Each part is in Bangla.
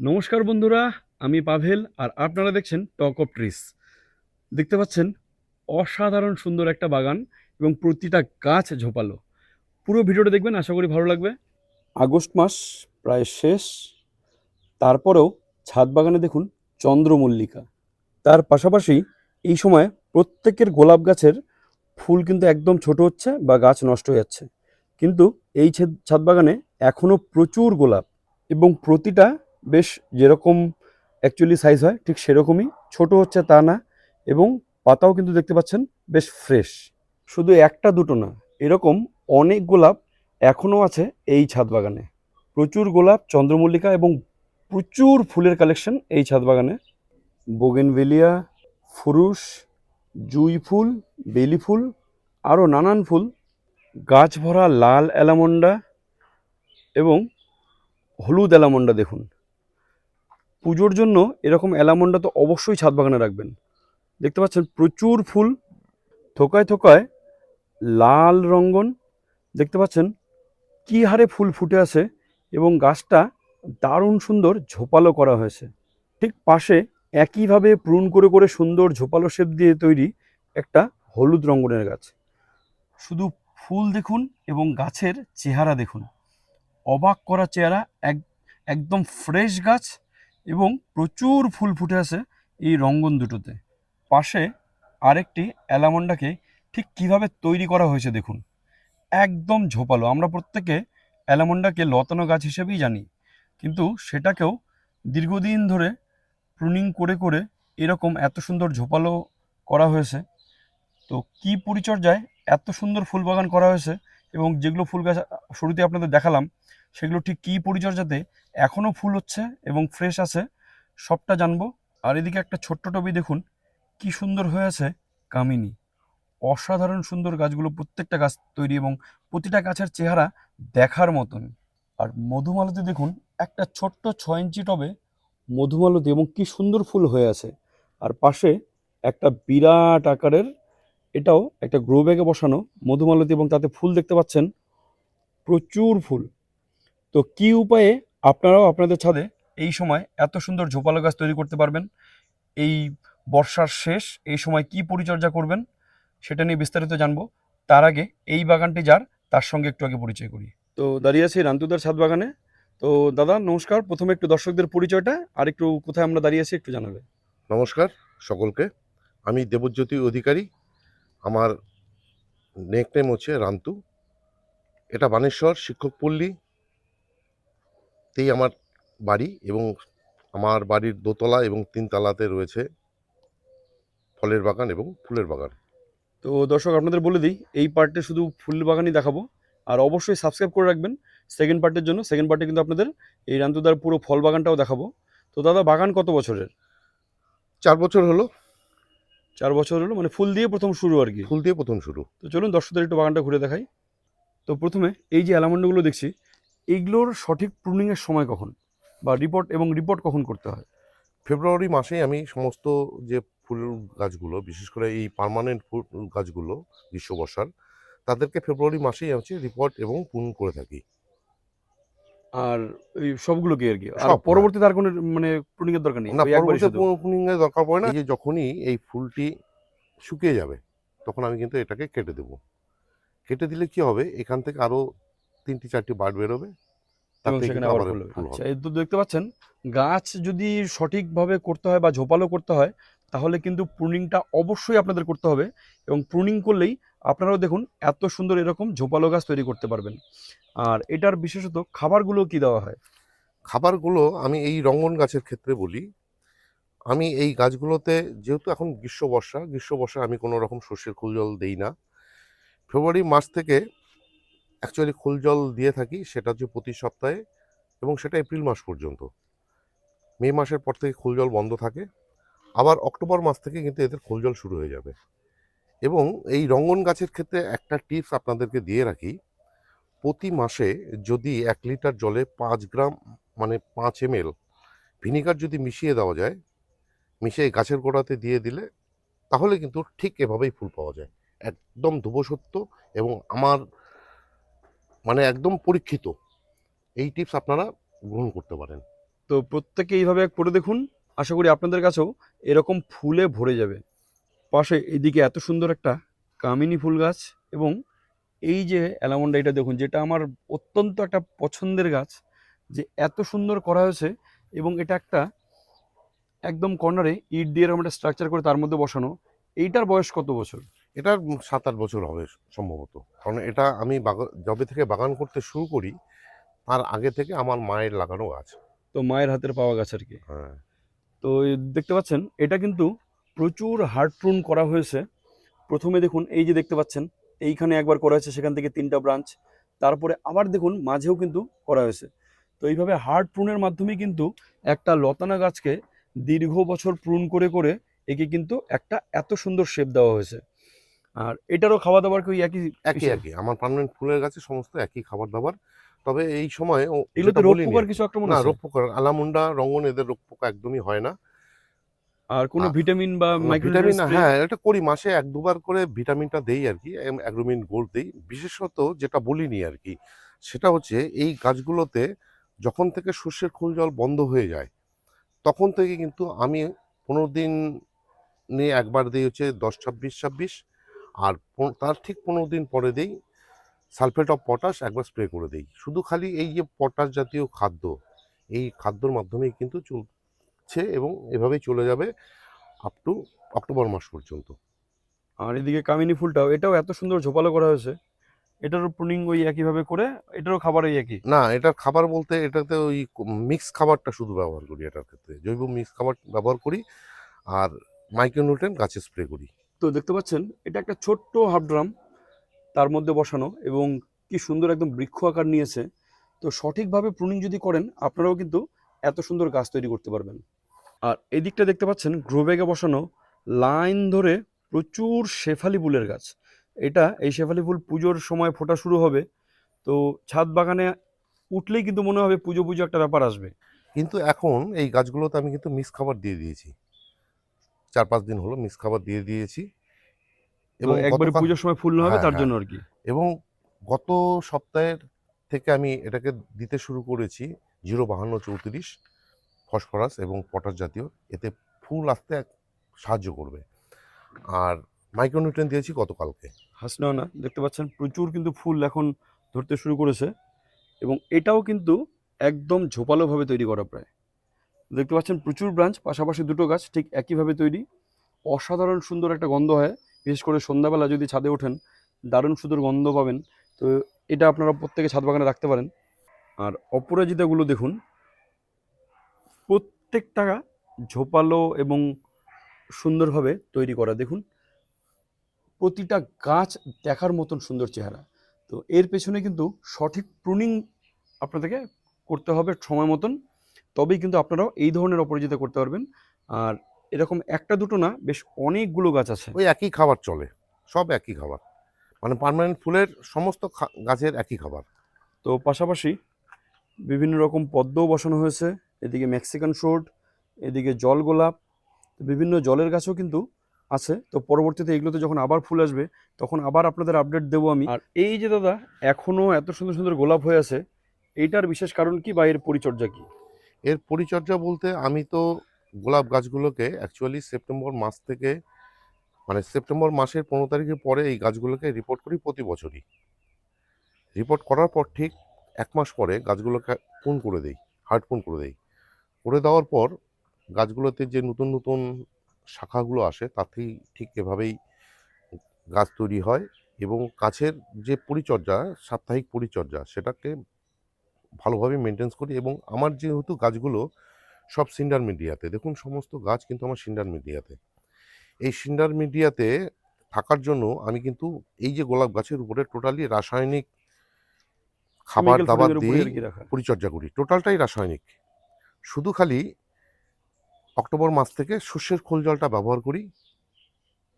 নমস্কার বন্ধুরা, আমি পাভেল আর আপনারা দেখছেন টক অফ ট্রিস দেখতে পাচ্ছেন, অসাধারণ সুন্দর একটা বাগান এবং প্রতিটা গাছ ঝোপালো। পুরো ভিডিওটা দেখবেন, আশা করি ভালো লাগবে। আগস্ট মাস প্রায় শেষ। তারপরেও ছাদ বাগানে দেখুন চন্দ্রমল্লিকা। তার পাশাপাশি এই সময় প্রত্যেকের গোলাপ গাছের ফুল কিন্তু একদম ছোট হচ্ছে বা গাছ নষ্ট হয়ে যাচ্ছে। কিন্তু এই ছাদ বাগানে এখনও প্রচুর গোলাপ এবং প্রতিটা বেশ যেরকম অ্যাকচুয়ালি সাইজ হয়, ঠিক সেরকমই। ছোট হচ্ছে তা না এবং পাতাও কিন্তু দেখতে পাচ্ছেন বেশ ফ্রেশ শুধু একটা দুটো না, এরকম অনেক গোলাপ এখনও আছে এই ছাদ বাগানে। প্রচুর গোলাপ, চন্দ্রমল্লিকা এবং প্রচুর ফুলের কালেকশন এই ছাদ বাগানে। বোগেনভেলিয়া ফুরুষ জুই ফুল, বেলি ফুল, আরও নানান ফুল। গাছ ভরা লাল অ্যালামন্ডা এবং হলুদ অ্যালামন্ডা দেখুন। পুজোর জন্য এরকম অ্যালামন্ডা তো অবশ্যই ছাদ বাগানে রাখবেন। দেখতে পাচ্ছেন প্রচুর ফুল, থোকায় থোকায় লাল রঙ্গন। দেখতে পাচ্ছেন কী হারে ফুল ফুটে আছে এবং গাছটা দারুণ সুন্দর ঝোপালো করা হয়েছে। ঠিক পাশে একইভাবে প্রুন করে করে সুন্দর ঝোপালো শেপ দিয়ে তৈরি একটা হলুদ রঙ্গনের গাছ। শুধু ফুল দেখুন এবং গাছের চেহারা দেখুন। অবাক করা চেহারা, এক, একদম ফ্রেশ গাছ। এবং প্রচুর ফুল ফুটে আছে এই রঙ্গন দুটোতে। পাশে আরেকটি অ্যালামন্ডাকে ঠিক কীভাবে তৈরি করা হয়েছে দেখুন। একদম ঝোপালো। আমরা প্রত্যেকে অ্যালামন্ডাকে লতানো গাছ হিসেবেই জানি। কিন্তু সেটাকেও দীর্ঘদিন ধরে প্রুনিং করে করে এরকম এত সুন্দর ঝোপালো করা হয়েছে। তো কি পরিচর্যায় এত সুন্দর ফুল বাগান করা হয়েছে এবং যেগুলো ফুল গাছ শুরুতে আপনাদের দেখালাম সেগুলো ঠিক কী পরিচর্যাতে এখনও ফুল হচ্ছে এবং ফ্রেশ আছে, সবটা জানব। আর এদিকে একটা ছোট্ট টবি দেখুন, কি সুন্দর হয়ে আছে কামিনী। অসাধারণ সুন্দর গাছগুলো, প্রত্যেকটা গাছ তৈরি এবং প্রতিটা গাছের চেহারা দেখার মতন। আর মধুমালতি দেখুন, একটা ছোট্ট ছয় ইঞ্চি টবে মধুমালতি এবং কি সুন্দর ফুল হয়ে আছে। আর পাশে একটা বিরাট আকারের, এটাও একটা গ্রো ব্যাগে বসানো মধুমালতি এবং তাতে ফুল দেখতে পাচ্ছেন, প্রচুর ফুল। তো কি উপায়ে আপনারাও আপনাদের ছাদে এই সময় এত সুন্দর ঝোপালো গাছ তৈরি করতে পারবেন? এই বর্ষার শেষ এই সময় কি পরিচর্যা করবেন? সেটা নিয়ে বিস্তারিত জানব। তার আগে এই বাগানটি যার তার সঙ্গে একটু আগে পরিচয় করি। তো দাঁড়িয়ে আছি রান্তুদার ছাদ বাগানে। তো দাদা নমস্কার। প্রথমে একটু দর্শকদের পরিচয়টা আর একটু কোথায় আমরা দাঁড়িয়ে আছি একটু জানাবে নমস্কার সকলকে। আমি দেবজ্যোতি অধিকারী। আমার নেক নেম হচ্ছে রান্তু। এটা বানেশ্বর শিক্ষকপল্লী তেই আমার বাড়ি এবং আমার বাড়ির দোতলা এবং তিনতলাতে রয়েছে ফলের বাগান এবং ফুলের বাগান। তো দর্শক আপনাদের বলে দিই এই পার্টে শুধু ফুল বাগানই দেখাবো। আর অবশ্যই সাবস্ক্রাইব করে রাখবেন সেকেন্ড পার্টের জন্য। সেকেন্ড পার্টে কিন্তু আপনাদের এই রান্তুদার পুরো ফল বাগানটাও দেখাবো। তো দাদা বাগান কত বছরের? চার বছর হলো। চার বছর হলো মানে ফুল দিয়ে প্রথম শুরু আর কি? ফুল দিয়ে প্রথম শুরু। তো চলুন দর্শকদের একটু বাগানটা ঘুরে দেখাই। তো প্রথমে এই যে অ্যালামন্ডগুলো দেখছি এইগুলোর সঠিক প্রুনিংয়ের সময় কখন? বা রিপোর্ট এবং রিপোর্ট কখন করতে হয়? ফেব্রুয়ারি মাসে আমি সমস্ত যে ফুল গাছগুলো বিশেষ করে এই পার্মানেন্ট ফুল গাছগুলো গ্রীষ্ম বর্ষার তাদেরকে ফেব্রুয়ারি মাসেই হচ্ছে রিপোর্ট এবং পুন করে থাকি। আর এই সবগুলোকে আর কি? আর। পরবর্তীতে আর কোনো মানে প্রুনিং এর দরকার নেই? না ওই একবারই পরবর্তী শুধু। পুনিং এর দরকার পড়ে না। যে যখনই এই ফুলটি শুকিয়ে যাবে তখন আমি কিন্তু এটাকে কেটে দেব। কেটে দিলে কি হবে? এখান থেকে আরও তিনটি চারটি বার্ড বেরোবে আচ্ছা এই তো দেখতে পাচ্ছেন গাছ যদি সঠিকভাবে করতে হয় বা ঝোপালো করতে হয় তাহলে কিন্তু প্রুনিংটা অবশ্যই আপনাদের করতে হবে এবং প্রুনিং করলেই আপনারাও দেখুন এত সুন্দর এরকম ঝোপালো গাছ তৈরি করতে পারবেন। আর এটার বিশেষত খাবারগুলো কি দেওয়া হয়? খাবারগুলো আমি এই রঙ্গন গাছের ক্ষেত্রে বলি আমি এই গাছগুলোতে যেহেতু এখন গ্রীষ্ম বর্ষা গ্রীষ্ম বর্ষা আমি কোনো রকম শস্যের খোল জল দেই না ফেব্রুয়ারি মাস থেকে অ্যাকচুয়ালি খোল জল দিয়ে থাকি, সেটা হচ্ছে প্রতি সপ্তাহে এবং সেটা এপ্রিল মাস পর্যন্ত। মে মাসের পর থেকে খোল জল বন্ধ থাকে, আবার অক্টোবর মাস থেকে কিন্তু এদের খোল জল শুরু হয়ে যাবে। এবং এই রঙ্গন গাছের ক্ষেত্রে একটা টিপস আপনাদেরকে দিয়ে রাখি, প্রতি মাসে যদি এক লিটার জলে পাঁচ গ্রাম মানে পাঁচ এম ভিনিগার যদি মিশিয়ে দেওয়া যায়, মিশিয়ে গাছের গোড়াতে দিয়ে দিলে, তাহলে কিন্তু ঠিক এভাবেই ফুল পাওয়া যায়। একদম ধুবসত্য এবং আমার মানে একদম পরীক্ষিত। এই টিপস আপনারা গ্রহণ করতে পারেন। তো প্রত্যেকে এইভাবে এক করে দেখুন। আশা করি আপনাদের কাছেও এরকম ফুলে ভরে যাবে। পাশে এদিকে এত সুন্দর একটা কামিনী ফুল গাছ এবং এই যে অ্যালামন্ডা এটা দেখুন, যেটা আমার অত্যন্ত একটা পছন্দের গাছ, যে এত সুন্দর করা হয়েছে এবং এটা একটা একদম কর্নারে ইট দিয়ে এরকম একটা স্ট্রাকচার করে তার মধ্যে বসানো। এইটার বয়স কত বছর? এটার সাত আট বছর হবে সম্ভবত। কারণ এটা আমি যবে থেকে বাগান করতে শুরু করি তার আগে থেকে আমার মায়ের লাগানো গাছ। তো মায়ের হাতের পাওয়া গাছ আর কি। হ্যাঁ। তো দেখতে পাচ্ছেন এটা কিন্তু প্রচুর হার্ড প্রুন করা হয়েছে। প্রথমে দেখুন এই যে দেখতে পাচ্ছেন এইখানে একবার করা হয়েছে সেখান থেকে তিনটা ব্রাঞ্চ। তারপরে আবার দেখুন মাঝেও কিন্তু করা হয়েছে। তো এইভাবে হার্ড প্রুনের মাধ্যমে কিন্তু একটা লতানা গাছকে দীর্ঘ বছর প্রুন করে করে একে কিন্তু একটা এত সুন্দর শেপ দেওয়া হয়েছে। আর এটারও খাওয়া দাবার কি একই একই একই। আমার পার্মানেন্ট ফুলের গাছে সমস্ত একই খাবার দাবার তবে এই সময় ও এগুলো তো রোগ পোকার কিছু আক্রমণ না রোগ পোকার আলামুন্ডা রঙ্গন এদের রোগ পোকা একদমই হয় না। আর কোনো ভিটামিন বা ভিটামিন হ্যাঁ এটা করি মাসে এক দুবার করে ভিটামিনটা দেই আর কি অ্যাগ্রোমিন গোল্ড দেই। বিশেষত যেটা বলিনি আর কি সেটা হচ্ছে এই গাছগুলোতে যখন থেকে শস্যের খোল জল বন্ধ হয়ে যায় তখন থেকে কিন্তু আমি পনেরো দিন নিয়ে একবার দিই হচ্ছে দশ ছাব্বিশ ছাব্বিশ আর তার ঠিক পনেরো দিন পরে দেই সালফেট অফ পটাশ একবার স্প্রে করে দেই। শুধু খালি এই যে পটাশ জাতীয় খাদ্য এই খাদ্যর মাধ্যমেই কিন্তু চলছে এবং এভাবেই চলে যাবে আপ টু অক্টোবর মাস পর্যন্ত। আর এদিকে কামিনী ফুলটাও এটাও এত সুন্দর ঝোপালো করা হয়েছে। এটারও প্রুনিং ওই একইভাবে করে এটারও খাবার ওই একই? না এটার খাবার বলতে এটাতে ওই মিক্স খাবারটা শুধু ব্যবহার করি এটার ক্ষেত্রে। জৈব মিক্স খাবার ব্যবহার করি আর মাইক্রোনিউট্রেন গাছে স্প্রে করি। তো দেখতে পাচ্ছেন, এটা একটা ছোট্ট হাফ ড্রাম তার মধ্যে বসানো এবং কি সুন্দর একদম বৃক্ষ আকার নিয়েছে। তো সঠিকভাবে প্রুনিং যদি করেন, আপনারাও কিন্তু এত সুন্দর গাছ তৈরি করতে পারবেন। আর এই দিকটা দেখতে পাচ্ছেন গ্রো ব্যাগে বসানো লাইন ধরে প্রচুর শেফালি ফুলের গাছ। এটা, এই শেফালি ফুল পুজোর সময় ফোটা শুরু হবে, তো ছাদ বাগানে উঠলেই কিন্তু মনে হবে পুজো পুজো একটা ব্যাপার আসবে। কিন্তু এখন এই গাছগুলোতে আমি কিন্তু মিক্স খাবার দিয়ে দিয়েছি। চার পাঁচ দিন হলো মিক্স খাবার দিয়ে দিয়েছি। এবং একবারে পুজোর সময় ফুল হবে হ্যাঁ, তার হ্যাঁ। জন্য আর কি? এবং গত সপ্তাহের থেকে আমি এটাকে দিতে শুরু করেছি জিরো বাহান্ন চৌত্রিশ ফসফরাস এবং পটাশ জাতীয়। এতে ফুল আসতে এক- সাহায্য করবে। আর মাইক্রোনিউট্রেন দিয়েছি গতকালকে। হাসনাও না দেখতে পাচ্ছেন প্রচুর কিন্তু ফুল এখন ধরতে শুরু করেছে। এবং এটাও কিন্তু একদম ঝোপালোভাবে তৈরি করা প্রায়। দেখতে পাচ্ছেন প্রচুর ব্রাঞ্চ, পাশাপাশি দুটো গাছ ঠিক একইভাবে তৈরি। অসাধারণ সুন্দর একটা গন্ধ হয়, বিশেষ করে সন্ধ্যাবেলা যদি ছাদে ওঠেন, দারুণ সুন্দর গন্ধ পাবেন। তো এটা আপনারা প্রত্যেকে ছাদ বাগানে রাখতে পারেন। আর অপরাজিতাগুলো দেখুন, প্রত্যেকটা ঝোপালো এবং সুন্দরভাবে তৈরি করা। দেখুন, প্রতিটা গাছ দেখার মতন সুন্দর চেহারা। তো এর পেছনে কিন্তু সঠিক প্রুনিং আপনাদেরকে করতে হবে সময় মতন। তবেই কিন্তু আপনারাও এই ধরনের অপরাজিতা করতে পারবেন। আর এরকম একটা দুটো না বেশ অনেকগুলো গাছ আছে। ওই একই খাবার চলে সব একই খাবার। মানে পার্মানেন্ট ফুলের সমস্ত খা- গাছের একই খাবার। তো পাশাপাশি বিভিন্ন রকম পদ্মও বসানো হয়েছে এদিকে মেক্সিকান শোর্ট এদিকে জল গোলাপ বিভিন্ন জলের গাছও কিন্তু আছে। তো পরবর্তীতে এগুলোতে যখন আবার ফুল আসবে তখন আবার আপনাদের আপডেট দেবো আমি। আর এই যে দাদা এখনও এত সুন্দর সুন্দর গোলাপ হয়ে আছে এইটার বিশেষ কারণ কি বা এর পরিচর্যা কি? এর পরিচর্যা বলতে আমি তো গোলাপ গাছগুলোকে অ্যাকচুয়ালি সেপ্টেম্বর মাস থেকে মানে সেপ্টেম্বর মাসের পনেরো তারিখের পরে এই গাছগুলোকে রিপোর্ট করি প্রতি বছরই। রিপোর্ট করার পর ঠিক এক মাস পরে গাছগুলোকে পুন করে দেই হার্ড পুন করে দেই। করে দেওয়ার পর গাছগুলোতে যে নতুন নতুন শাখাগুলো আসে তাতেই ঠিক এভাবেই গাছ তৈরি হয় এবং গাছের যে পরিচর্যা, সাপ্তাহিক পরিচর্যা সেটাকে ভালোভাবে মেনটেন্স করি এবং আমার যেহেতু গাছগুলো সব সিন্ডার মিডিয়াতে দেখুন সমস্ত গাছ কিন্তু আমার সিন্ডার মিডিয়াতে এই সিন্ডার মিডিয়াতে থাকার জন্য আমি কিন্তু এই যে গোলাপ গাছের উপরে টোটালি রাসায়নিক খাবার দাবার দিয়ে পরিচর্যা করি টোটালটাই রাসায়নিক। শুধু খালি অক্টোবর মাস থেকে শস্যের খোল জলটা ব্যবহার করি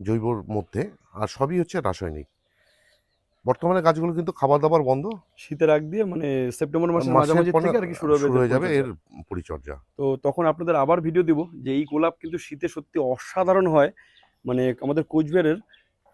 জৈবর মধ্যে আর সবই হচ্ছে রাসায়নিক। বর্তমানে গাছগুলো কিন্তু খাবার দাবার বন্ধ। শীতের আগ দিয়ে মানে সেপ্টেম্বর মাসের মাঝামাঝি থেকে আর কি শুরু হবে হয়ে যাবে এর পরিচর্যা। তো তখন আপনাদের আবার ভিডিও দিব যে এই গোলাপ কিন্তু শীতে সত্যি অসাধারণ হয়। মানে আমাদের কোচবিহারের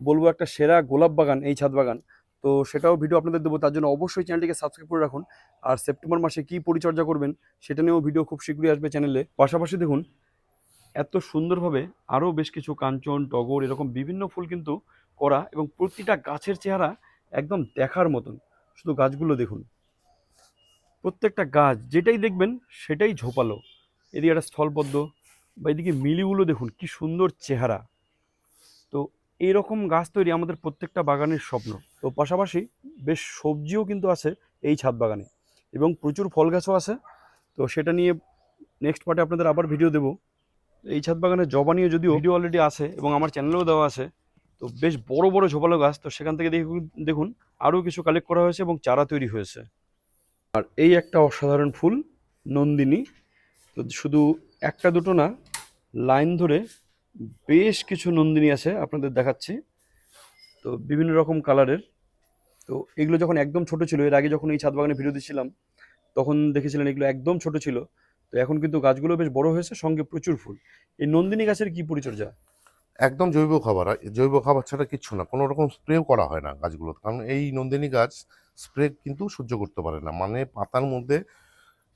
বলব একটা সেরা গোলাপ বাগান এই ছাদ বাগান। তো সেটাও ভিডিও আপনাদের দেবো তার জন্য অবশ্যই চ্যানেলটিকে সাবস্ক্রাইব করে রাখুন। আর সেপ্টেম্বর মাসে কি পরিচর্যা করবেন সেটা নিয়েও ভিডিও খুব শীঘ্রই আসবে চ্যানেলে। পাশাপাশি দেখুন এত সুন্দরভাবে আরও বেশ কিছু কাঞ্চন টগর এরকম বিভিন্ন ফুল কিন্তু করা এবং প্রতিটা গাছের চেহারা একদম দেখার মতন। শুধু গাছগুলো দেখুন। প্রত্যেকটা গাছ যেটাই দেখবেন সেটাই ঝোপালো। এদিকে একটা স্থলপদ্ম বা এদিকে মিলিগুলো দেখুন, কি সুন্দর চেহারা। তো এইরকম গাছ তৈরি আমাদের প্রত্যেকটা বাগানের স্বপ্ন। তো পাশাপাশি বেশ সবজিও কিন্তু আছে এই ছাদ বাগানে এবং প্রচুর ফল গাছও আছে। তো সেটা নিয়ে নেক্সট পার্টে আপনাদের আবার ভিডিও দেবো। এই ছাদ বাগানের জবা নিয়ে যদিও ভিডিও অলরেডি আছে এবং আমার চ্যানেলেও দেওয়া আছে। তো বেশ বড় বড় ঝোপালো গাছ, তো সেখান থেকে দেখুন দেখুন আরও কিছু কালেক্ট করা হয়েছে এবং চারা তৈরি হয়েছে। আর এই একটা অসাধারণ ফুল, নন্দিনী, তো শুধু একটা দুটো না, লাইন ধরে বেশ কিছু নন্দিনী আছে আপনাদের দেখাচ্ছি। তো বিভিন্ন রকম কালারের, তো এগুলো যখন একদম ছোট ছিল, এর আগে যখন এই ছাদ বাগানে ভিডিও দিচ্ছিলাম তখন দেখেছিলেন এগুলো একদম ছোট ছিল। তো এখন কিন্তু গাছগুলো বেশ বড় হয়েছে, সঙ্গে প্রচুর ফুল। এই নন্দিনী গাছের কি পরিচর্যা? একদম জৈব খাবার জৈব খাবার ছাড়া কিচ্ছু না। কোনো রকম স্প্রেও করা হয় না গাছগুলোতে। কারণ এই নন্দিনী গাছ স্প্রে কিন্তু সহ্য করতে পারে না। মানে পাতার মধ্যে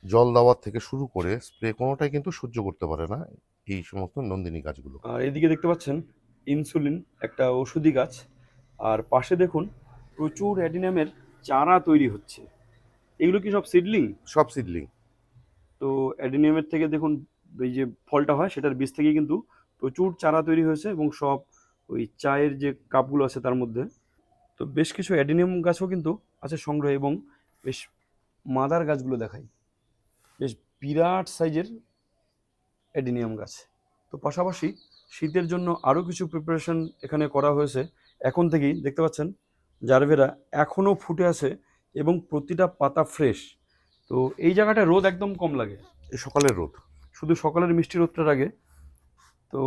জল দেওয়ার থেকে শুরু করে স্প্রে কোনোটাই কিন্তু সহ্য করতে পারে না এই সমস্ত নন্দিনী গাছগুলো। আর এদিকে দেখতে পাচ্ছেন ইনসুলিন একটা ওষুধি গাছ। আর পাশে দেখুন প্রচুর অ্যাডিনামের চারা তৈরি হচ্ছে। এগুলো কি সব সিডলিং সব সিডলিং তো অ্যাডিনিয়ামের থেকে দেখুন এই যে ফলটা হয় সেটার বীজ থেকে কিন্তু প্রচুর চারা তৈরি হয়েছে এবং সব ওই চায়ের যে কাপগুলো আছে তার মধ্যে। তো বেশ কিছু অ্যাডিনিয়াম গাছও কিন্তু আছে সংগ্রহে এবং বেশ মাদার গাছগুলো দেখাই। বেশ বিরাট সাইজের অ্যাডিনিয়াম গাছ। তো পাশাপাশি শীতের জন্য আরও কিছু প্রিপারেশন এখানে করা হয়েছে। এখন থেকেই দেখতে পাচ্ছেন জারভেরা এখনও ফুটে আছে এবং প্রতিটা পাতা ফ্রেশ তো এই জায়গাটা রোদ একদম কম লাগে। এই সকালের রোদ। শুধু সকালের মিষ্টি রোদটার আগে তো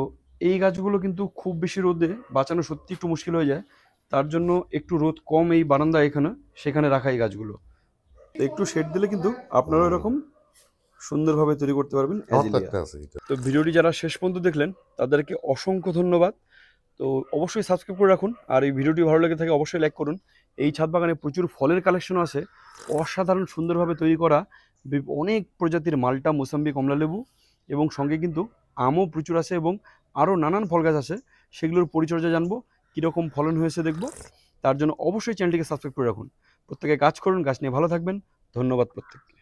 এই গাছগুলো কিন্তু খুব বেশি রোদে বাঁচানো সত্যি একটু মুশকিল হয়ে যায়। তার জন্য একটু রোদ কম এই বারান্দা এখানে সেখানে রাখা এই গাছগুলো। তো একটু শেড দিলে কিন্তু আপনারা এরকম সুন্দরভাবে তৈরি করতে পারবেন তো ভিডিওটি যারা শেষ পর্যন্ত দেখলেন তাদেরকে অসংখ্য ধন্যবাদ। তো অবশ্যই সাবস্ক্রাইব করে রাখুন আর এই ভিডিওটি ভালো লেগে থাকে অবশ্যই লাইক করুন। এই ছাদ বাগানে প্রচুর ফলের কালেকশন আছে। অসাধারণ সুন্দরভাবে তৈরি করা অনেক প্রজাতির মালটা মোসাম্বি কমলালেবু এবং সঙ্গে কিন্তু আমও প্রচুর আছে এবং আরও নানান ফল গাছ আছে। সেগুলোর পরিচর্যা জানব, কীরকম ফলন হয়েছে দেখব। তার জন্য অবশ্যই চ্যানেলটিকে সাবস্ক্রাইব করে রাখুন। প্রত্যেকে কাজ করুন, গাছ নিয়ে ভালো থাকবেন। ধন্যবাদ প্রত্যেককে।